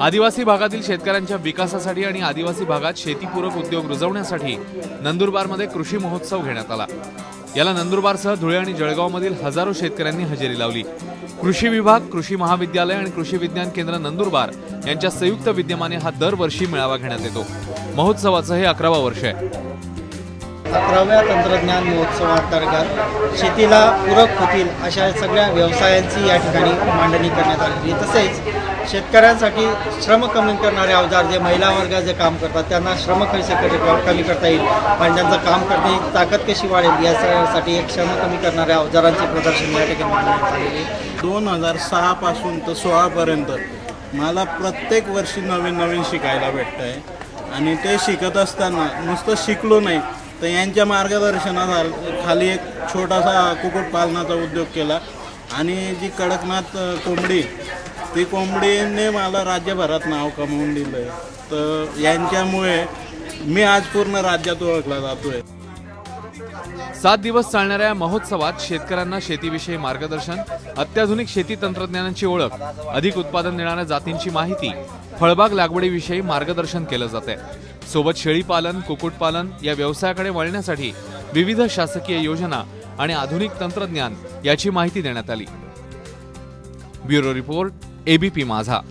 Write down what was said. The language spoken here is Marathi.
आदिवासी भागातील शेतकऱ्यांच्या विकासासाठी आणि आदिवासी भागात शेतीपूरक उद्योग रुजवण्यासाठी नंदुरबारमध्ये कृषी महोत्सव घेण्यात आला. याला नंदुरबारसह धुळे आणि जळगावमधील हजारो शेतकऱ्यांनी हजेरी लावली. कृषी विभाग कृषी महाविद्यालय आणि कृषी विज्ञान केंद्र नंदुरबार यांच्या संयुक्त विद्यमाने हा दरवर्षी मेळावा घेण्यात येतो. महोत्सवाचं हे अकरावा वर्ष आहे. अकराव्या तंत्रज्ञान महोत्सवांतर्गत शेतीला पूरक होतील अशा सगळ्या व्यवसायांची या ठिकाणी मांडणी करण्यात आलेली तसेच शेतकऱ्यांसाठी श्रम कमी करणारे अवजार जे महिला वर्ग जे काम करतात त्यांना श्रम कसे कमी करता येईल. आणि त्यांचं काम करण्याची ताकद कशी वाढेल यासाठी एक श्रम कमी करणाऱ्या अवजारांचे प्रदर्शन या ठिकाणी दोन हजार सहापासून तर सोळापर्यंत मला प्रत्येक वर्षी नवीन नवीन शिकायला भेटतं आहे आणि ते शिकत असताना नुसतं शिकलो नाही तर यांच्या मार्गदर्शनाखाली खाली एक छोटासा कुक्कुटपालनाचा उद्योग केला. आणि जी कडकनाथ कोंबडी ती कोंबडीने मला राज्यभरात नाव कमवून दिलं आहे तर यांच्यामुळे मी आज पूर्ण राज्यात ओळखला जातो आहे सात दिवस चालणाऱ्या या महोत्सवात शेतकऱ्यांना शेतीविषयी मार्गदर्शन अत्याधुनिक शेती तंत्रज्ञानाची ओळख अधिक उत्पादन देणाऱ्या जातींची माहिती फळबाग लागवडीविषयी मार्गदर्शन केलं जाते सोबत शेळीपालन कुक्कुटपालन या व्यवसायाकडे वळण्यासाठी विविध शासकीय योजना आणि आधुनिक तंत्रज्ञान याची माहिती देण्यात आली. ब्युरो रिपोर्ट एबीपी माझा.